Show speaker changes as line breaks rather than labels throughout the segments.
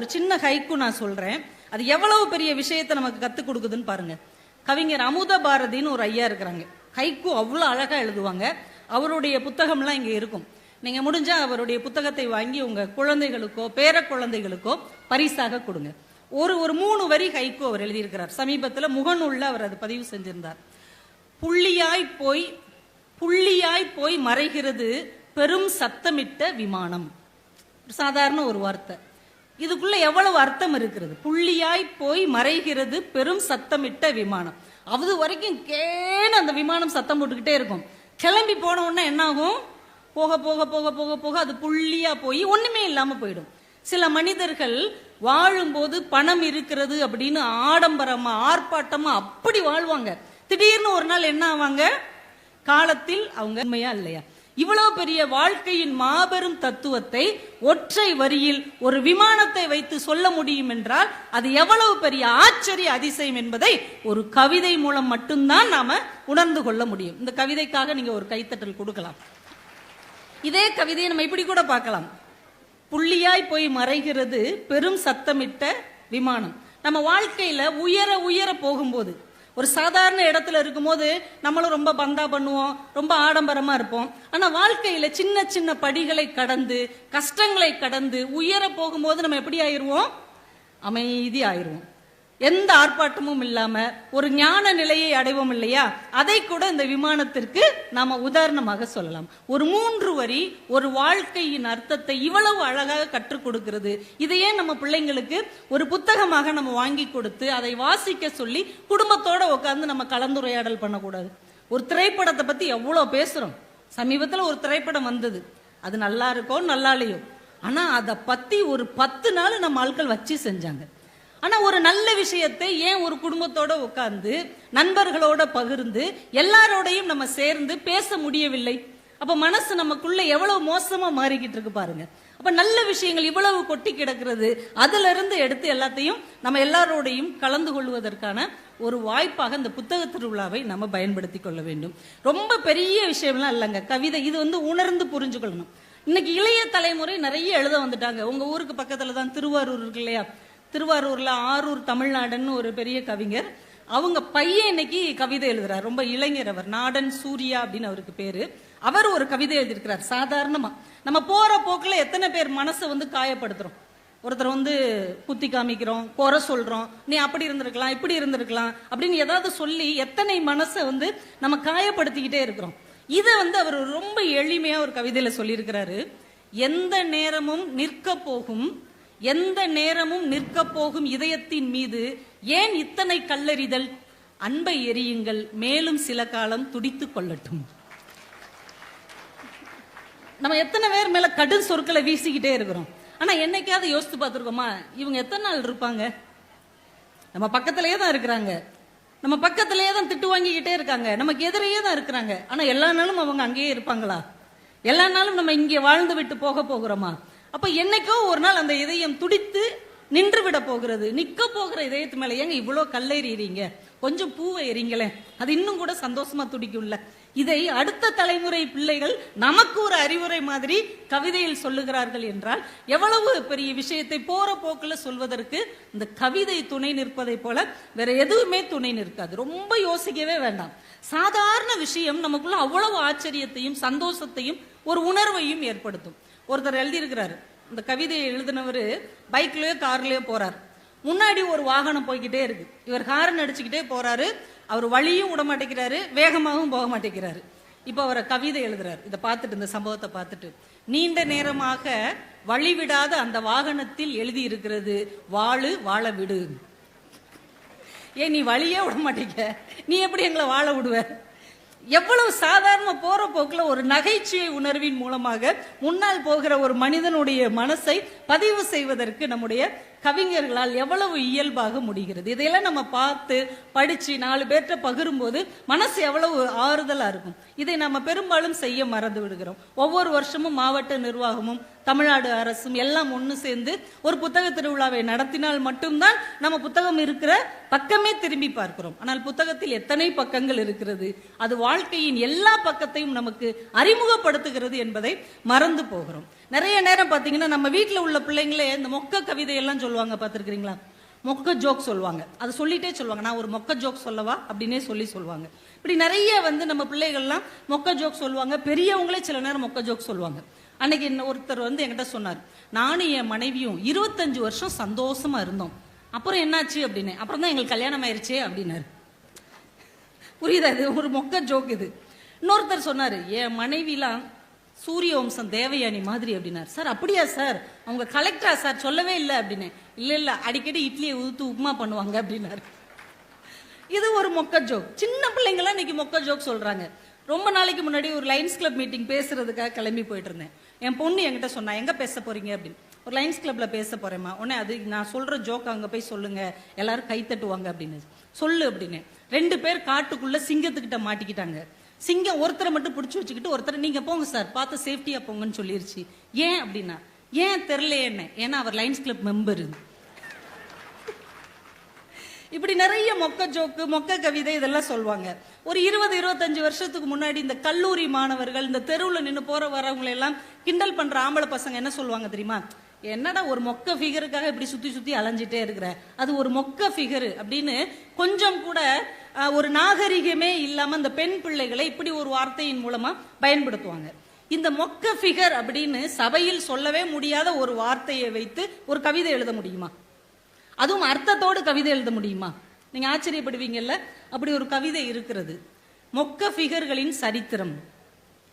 ஒரு சின்ன ஹைக்கு நான் சொல்றேன். அது எவ்வளவு பெரிய விஷயத்தை நமக்கு கத்துக் கொடுக்குதுன்னு பாருங்க. கவிஞர் அமுத பாரதின்னு ஒரு ஐயா இருக்கிறாங்க. ஹைக்கு அவ்வளோ அழகா எழுதுவாங்க. அவருடைய புத்தகம்லாம் இங்க இருக்கும். நீங்க முடிஞ்சா அவருடைய புத்தகத்தை வாங்கி உங்க குழந்தைகளுக்கோ பேர குழந்தைகளுக்கோ பரிசாக கொடுங்க. ஒரு ஒரு மூணு வரி ஹைக்கு அவர் எழுதியிருக்கிறார். சமீபத்தில் முகநூல்ல அவர் அது பதிவு செஞ்சிருந்தார். புள்ளியாய் போய் புள்ளியாய் போய் மறைகிறது பெரும் சத்தமிட்ட விமானம். சாதாரண ஒரு வார்த்தை. இதுக்குள்ள எவ்வளவு அர்த்தம் இருக்கிறது? புள்ளியாய் போய் மறைகிறது பெரும் சத்தமிட்ட விமானம். அது வரைக்கும் கேன்னு அந்த விமானம் சத்தம் போட்டுக்கிட்டே இருக்கும். கிளம்பி போன உடனே என்ன ஆகும் போக போக போக போக போக அது புள்ளியா போய் ஒண்ணுமே இல்லாம போயிடும். சில மனிதர்கள் வாழும்போது பணம் இருக்கிறது அப்படின்னு ஆடம்பரமா ஆர்ப்பாட்டமா அப்படி வாழ்வாங்க. திடீர்னு ஒரு நாள் என்ன ஆவாங்க? காலத்தில் அவங்க உண்மையா இல்லையா? இவ்வளவு பெரிய வாழ்க்கையின் மாபெரும் தத்துவத்தை ஒற்றை வரியில் ஒரு விமானத்தை வைத்து சொல்ல முடியும் என்றால் அது எவ்வளவு பெரிய ஆச்சரிய அதிசயம் என்பதை ஒரு கவிதை மூலம் மட்டும்தான் நாம உணர்ந்து கொள்ள முடியும். இந்த கவிதைக்காக நீங்க ஒரு கைத்தட்டல் கொடுக்கலாம். இதே கவிதையை நம்ம இப்படி கூட பார்க்கலாம். புள்ளியாய் போய் மறைகிறது பெரும் சத்தமிட்ட விமானம். நம்ம வாழ்க்கையில உயர உயர போகும்போது ஒரு சாதாரண இடத்துல இருக்கும்போது நம்மளும் ரொம்ப பந்தா பண்ணுவோம் ரொம்ப ஆடம்பரமா இருப்போம். ஆனா வாழ்க்கையில சின்ன சின்ன படிகளை கடந்து கஷ்டங்களை கடந்து உயர போகும்போது நம்ம எப்படி ஆயிடுவோம் அமைதி ஆயிடுவோம் எந்த ஆர்ப்பாட்டமும் இல்லாம ஒரு ஞான நிலையை அடைவோம் இல்லையா? அதை கூட இந்த விமானத்திற்கு நாம உதாரணமாக சொல்லலாம். ஒரு மூன்று வரி ஒரு வாழ்க்கையின் அர்த்தத்தை இவ்வளவு அழகாக கற்றுக் கொடுக்கிறது. இதையே நம்ம பிள்ளைங்களுக்கு ஒரு புத்தகமாக நம்ம வாங்கி கொடுத்து அதை வாசிக்க சொல்லி குடும்பத்தோட உட்காந்து நம்ம கலந்துரையாடல் பண்ணக்கூடாது. ஒரு திரைப்படத்தை பத்தி எவ்வளவு பேசுறோம்? சமீபத்துல ஒரு திரைப்படம் வந்தது. அது நல்லா இருக்கோ நல்லா இல்லையோ? ஆனா அதை பத்தி ஒரு பத்து நாள் நம்ம ஆட்கள் வச்சு செஞ்சாங்க. ஆனா ஒரு நல்ல விஷயத்தை ஏன் ஒரு குடும்பத்தோட உட்கார்ந்து நண்பர்களோட பகிர்ந்து எல்லாரோடையும் நம்ம சேர்ந்து பேச முடியவில்லை? அப்ப மனசு நமக்குள்ள எவ்வளவு மோசமா மாறிக்கிட்டு இருக்கு பாருங்க. அப்ப நல்ல விஷயங்கள் இவ்வளவு கொட்டி கிடக்கிறது அதுல இருந்து எடுத்து எல்லாத்தையும் நம்ம எல்லாரோடையும் கலந்து கொள்வதற்கான ஒரு வாய்ப்பாக இந்த புத்தக திருவிழாவை நம்ம பயன்படுத்தி கொள்ள வேண்டும். ரொம்ப பெரிய விஷயம்லாம் இல்லைங்க. கவிதை இது வந்து உணர்ந்து புரிஞ்சுக்கொள்ளணும். இன்னைக்கு இளைய தலைமுறை நிறைய எழுத வந்துட்டாங்க. உங்க ஊருக்கு பக்கத்துல தான் திருவாரூர் இருக்கு இல்லையா? திருவாரூரில் ஆரூர் தமிழ்நாடுன்னு ஒரு பெரிய கவிஞர். அவங்க பையன் இன்னைக்கு கவிதை எழுதுறாரு. ரொம்ப இளைஞர் அவர். நாடன் சூர்யா அப்படின்னு அவருக்கு பேரு. அவர் ஒரு கவிதை எழுதியிருக்கிறார் சாதாரணமா. நம்ம போற போக்குல எத்தனை பேர் மனசை வந்து காயப்படுத்துறோம். ஒருத்தர் வந்து குத்தி காமிக்கிறோம் குறை சொல்றோம். நீ அப்படி இருந்திருக்கலாம் இப்படி இருந்திருக்கலாம் அப்படின்னு ஏதாவது சொல்லி எத்தனை மனசை வந்து நம்ம காயப்படுத்திக்கிட்டே இருக்கிறோம். இதை வந்து அவர் ரொம்ப எளிமையா ஒரு கவிதையில சொல்லியிருக்கிறாரு. எந்த நேரமும் நிற்க போகும் எந்த நேரமும் நிற்க போகும் இதயத்தின் மீது ஏன் இத்தனை கல்லறிதல்? அன்பை எரியுங்கள் மேலும் சில காலம் துடித்துக் கொள்ளட்டும். நம்ம எத்தனை பேர் மேல கடும் சொற்களை வீசிக்கிட்டே இருக்கிறோம். ஆனா என்னைக்காவது யோசித்து பார்த்துருக்கோமா? இவங்க எத்தனை நாள் இருப்பாங்க? நம்ம பக்கத்திலேயே தான் இருக்கிறாங்க. நம்ம பக்கத்திலேயே தான் திட்டு வாங்கிக்கிட்டே இருக்காங்க. நமக்கு எதிரையே தான் இருக்கிறாங்க. ஆனா எல்லா நாளும் அவங்க அங்கேயே இருப்பாங்களா? எல்லா நாளும் நம்ம இங்கே வாழ்ந்து விட்டு போக போகிறோமா? அப்ப என்னைக்கோ ஒரு நாள் அந்த இதயம் துடித்து நின்று விட போகிறது. நிக்க போகிற இதயத்து மேல ஏங்க இவ்வளவு கல்லெறிறீங்க கொஞ்சம் பூவை எறிங்களேன் அது இன்னும் கூட சந்தோஷமா துடிக்கும்ல. இதை அடுத்த தலைமுறை பிள்ளைகள் நமக்கு ஒரு அறிவுரை மாதிரி கவிதையில் சொல்லுகிறார்கள் என்றால் எவ்வளவு பெரிய விஷயத்தை போற போக்குல சொல்வதற்கு இந்த கவிதை துணை நிற்பதை போல வேற எதுவுமே துணை நிற்காது. ரொம்ப யோசிக்கவே வேண்டாம். சாதாரண விஷயம் நமக்குள்ள அவ்வளவு ஆச்சரியத்தையும் சந்தோஷத்தையும் ஒரு உணர்வையும் ஏற்படுத்தும். ஒருத்தர் எழுதியிருக்கிறாரு. இந்த கவிதையை எழுதினவர் பைக்லயோ கார்லயோ போறார். முன்னாடி ஒரு வாகனம் போய்கிட்டே இருக்கு. இவர் ஹாரன் அடிச்சுக்கிட்டே போறாரு. அவர் வழியும் விட மாட்டேங்கிறாரு வேகமாகவும் போக மாட்டேங்கிறாரு. இப்போ அவரை கவிதை எழுதுறாரு. இதை பார்த்துட்டு இந்த சம்பவத்தை பார்த்துட்டு. நீண்ட நேரமாக வழிவிடாத அந்த வாகனத்தில் எழுதி இருக்கிறது வாழு வாழ விடு. ஏன் நீ வழியே விட மாட்டேங்க. நீ எப்படி எங்களை வாழ விடுவ? எவ்வளவு சாதாரண போற போக்குல ஒரு நகைச்சுவை உணர்வின் மூலமாக முன்னால் போகிற ஒரு மனிதனுடைய மனசை பதிவு செய்வதற்கு நம்முடைய கவிஞர்களால் எவ்வளவு இயல்பாக முடிகிறது? இதையெல்லாம் நம்ம பார்த்து படிச்சு நாலு பேர்கிட்ட பகிரும்போது மனசு எவ்வளவு ஆறுதலா இருக்கும். இதை நம்ம பெரும்பாலும் செய்ய மறந்து விடுகிறோம். ஒவ்வொரு வருஷமும் மாவட்ட நிர்வாகமும் தமிழ்நாடு அரசும் எல்லாம் ஒன்று சேர்ந்து ஒரு புத்தக திருவிழாவை நடத்தினால் மட்டும்தான் நம்ம புத்தகம் இருக்கிற பக்கமே திரும்பி பார்க்கிறோம். ஆனால் புத்தகத்தில் எத்தனை பக்கங்கள் இருக்கிறது? அது வாழ்க்கையின் எல்லா பக்கத்தையும் நமக்கு அறிமுகப்படுத்துகிறது என்பதை மறந்து போகிறோம். நிறைய நேரம் பார்த்தீங்கன்னா நம்ம வீட்டில் உள்ள பிள்ளைங்களே இந்த மொக்க கவிதையெல்லாம் சொல்ல சொல்லுவாங்க பார்த்துருக்குறீங்களா? மொக்க ஜோக் சொல்லுவாங்க. அதை சொல்லிட்டே சொல்லுவாங்க. நான் ஒரு மொக்க ஜோக் சொல்லவா? அப்படின்னே சொல்லி சொல்லுவாங்க. இப்படி நிறைய வந்து நம்ம பிள்ளைகள்லாம் மொக்க ஜோக் சொல்லுவாங்க. பெரியவங்களே சில நேரம் மொக்க ஜோக் சொல்லுவாங்க. அன்னைக்கு என்ன ஒருத்தர் வந்து என்கிட்ட சொன்னார். நானும் என் மனைவியும் இருபத்தஞ்சு வருஷம் சந்தோஷமா இருந்தோம். அப்புறம் என்னாச்சு அப்படின்னு? அப்புறம் தான் எங்களுக்கு கல்யாணம் ஆயிருச்சே அப்படின்னாரு. புரியுதா இது? ஒரு மொக்க ஜோக் இது. இன்னொருத்தர் சொன்னாரு என் மனைவிலாம் சூரிய வம்சம் தேவயானி மாதிரி அப்படின்னாரு. சார் அப்படியா சார்? அவங்க கலெக்டரா சார் சொல்லவே இல்லை அப்படின்னு. இல்லை இல்லை அடிக்கடி இட்லியை ஊத்து உப்புமா பண்ணுவாங்க அப்படின்னாரு. இது ஒரு மொக்க ஜோக் சின்ன பிள்ளைங்களாம் இன்னைக்கு மொக்க ஜோக் சொல்கிறாங்க ரொம்ப நாளைக்கு முன்னாடி ஒரு லைன்ஸ் கிளப் மீட்டிங் பேசுறதுக்காக கிளம்பி போயிட்டு இருந்தேன். என் பொண்ணு என்கிட்ட சொன்னா எங்கே பேச போறீங்க? அப்படின்னு. ஒரு லைன்ஸ் கிளப்ல பேச போறேம்மா. உடனே அது நான் சொல்ற ஜோக் அங்கே போய் சொல்லுங்க. எல்லாரும் கை தட்டுவாங்க அப்படின்னு. சொல்லு அப்படின்னு. ரெண்டு பேர் காட்டுக்குள்ள சிங்கத்துக்கிட்ட மாட்டிக்கிட்டாங்க. சிங்கம் ஒருத்தரை மட்டும் பிடிச்சி வச்சுக்கிட்டு ஒருத்தர் நீங்கள் போங்க சார் பார்த்து சேஃப்டியாக போங்கன்னு சொல்லிருச்சு. ஏன் அப்படின்னா ஏன் தெரில என்ன ஏன்னா அவர் லைன்ஸ் கிளப் மெம்பர் இப்படி நிறைய மொக்க ஜோக்கு மொக்க கவிதை இதெல்லாம் சொல்லுவாங்க. ஒரு இருபது இருபத்தஞ்சு வருஷத்துக்கு முன்னாடி இந்த கல்லூரி மாணவர்கள் இந்த தெருவில் நின்று போற வரவங்களை எல்லாம் கிண்டல் பண்ற ஆம்பளை பசங்க என்ன சொல்லுவாங்க தெரியுமா? என்னடா ஒரு மொக்க ஃபிகருக்காக இப்படி சுத்தி சுத்தி அலைஞ்சிட்டே இருக்கிற? அது ஒரு மொக்க ஃபிகரு அப்படின்னு கொஞ்சம் கூட ஒரு நாகரிகமே இல்லாமல் இந்த பெண் பிள்ளைகளை இப்படி ஒரு வார்த்தையின் மூலமா பயன்படுத்துவாங்க. இந்த மொக்க ஃபிகர் அப்படின்னு சபையில் சொல்லவே முடியாத ஒரு வார்த்தையை வைத்து ஒரு கவிதை எழுத முடியுமா? அதுவும் அர்த்தத்தோடு கவிதை எழுத முடியுமா? நீங்க ஆச்சரியப்படுவீங்கல்ல? அப்படி ஒரு கவிதை இருக்கிறது. மொக்க ஃபிகர்களின் சரித்திரம்.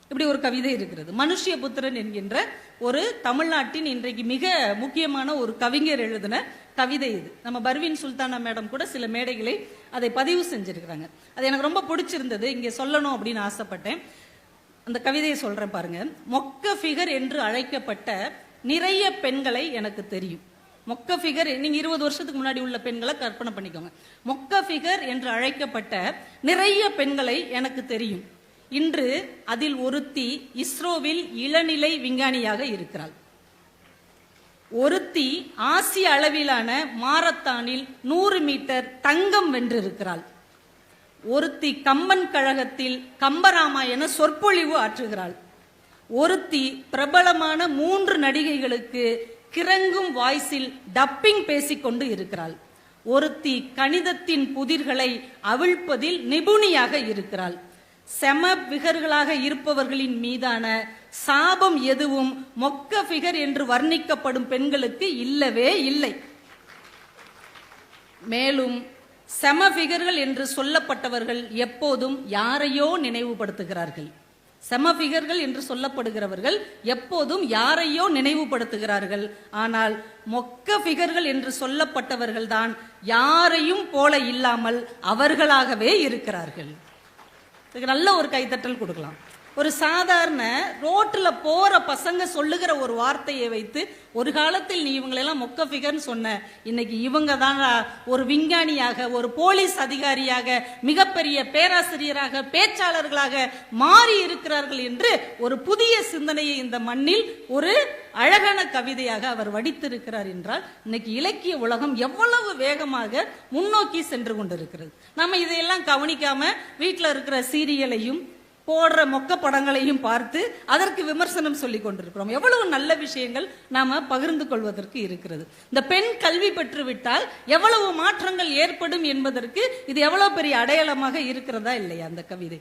இப்படி ஒரு கவிதை இருக்கிறது. மனுஷிய புத்திரன் என்கின்ற ஒரு தமிழ்நாட்டின் இன்றைக்கு மிக முக்கியமான ஒரு கவிஞர் எழுதின கவிதை இது. நம்ம பர்வின் சுல்தானா மேடம் கூட சில மேடைகளை அதை பதிவு செஞ்சுருக்கிறாங்க. அது எனக்கு ரொம்ப பிடிச்சிருந்தது. இங்கே சொல்லணும் அப்படின்னு ஆசைப்பட்டேன். அந்த கவிதையை சொல்கிறேன் பாருங்க. மொக்க ஃபிகர் என்று அழைக்கப்பட்ட நிறைய பெண்களை எனக்கு தெரியும். மொக்க ஃபிகர் நீங்கள் இருபது வருஷத்துக்கு முன்னாடி உள்ள பெண்களை கற்பனை பண்ணிக்கோங்க. மொக்க ஃபிகர் என்று அழைக்கப்பட்ட நிறைய பெண்களை எனக்கு தெரியும். இன்று அதில் ஒருத்தி இஸ்ரோவில் இளநிலை விஞ்ஞானியாக இருக்கிறாள். ஒருத்தி ஆசிய அளவிலான மாரத்தானில் நூறு மீட்டர் தங்கம் வென்றிருக்கிறாள். ஒருத்தி கம்பன் கழகத்தில் கம்பராமாயண சொற்பொழிவு ஆற்றுகிறாள். ஒருத்தி பிரபலமான மூன்று நடிகைகளுக்கு கிறங்கும் வாய்ஸில் டப்பிங் பேசிக்கொண்டு இருக்கிறாள். ஒருத்தி கணிதத்தின் புதிர்களை அவிழ்ப்பதில் நிபுணியாக இருக்கிறாள். செம பிகர்களாக இருப்பவர்களின் மீதான சாபம் எதுவும் மொக்க பிகர் என்று வர்ணிக்கப்படும் பெண்களுக்கு இல்லவே இல்லை. மேலும் செமபிகர்கள் என்று சொல்லப்பட்டவர்கள் எப்போதும் யாரையோ நினைவுபடுத்துகிறார்கள். செமஃபிகர்கள் என்று சொல்லப்படுகிறவர்கள் எப்போதும் யாரையோ நினைவுபடுத்துகிறார்கள். ஆனால் மொக்க பிகர்கள் என்று சொல்லப்பட்டவர்கள்தான் யாரையும் போல இல்லாமல் அவர்களாகவே இருக்கிறார்கள். இதுக்கு நல்ல ஒரு கைத்தட்டல் கொடுக்கலாம். ஒரு சாதாரண ரோட்டில் போகிற பசங்க சொல்லுகிற ஒரு வார்த்தையை வைத்து ஒரு காலத்தில் நீ இவங்களெல்லாம் மொக்க ஃபிகர்னு சொன்ன இன்னைக்கு இவங்க தான் ஒரு விஞ்ஞானியாக ஒரு போலீஸ் அதிகாரியாக மிகப்பெரிய பேராசிரியராக பேச்சாளர்களாக மாறி இருக்கிறார்கள் என்று ஒரு புதிய சிந்தனையை இந்த மண்ணில் ஒரு அழகான கவிதையாக அவர் வடித்திருக்கிறார் என்றால் இன்னைக்கு இலக்கிய உலகம் எவ்வளவு வேகமாக முன்னோக்கி சென்று கொண்டிருக்கிறது. நம்ம இதையெல்லாம் கவனிக்காம வீட்டில் இருக்கிற சீரியலையும் போடுற மொக்க படங்களையும் பார்த்து அதற்கு விமர்சனம் சொல்லி கொண்டிருக்கிறோம். எவ்வளவு நல்ல விஷயங்கள் நாம பகிர்ந்து கொள்வதற்கு இருக்கிறது. இந்த பெண் கல்வி பெற்றுவிட்டால் எவ்வளவு மாற்றங்கள் ஏற்படும் என்பதற்கு இது எவ்வளவு பெரிய அடையாளமாக இருக்கிறதா இல்லையா அந்த கவிதை.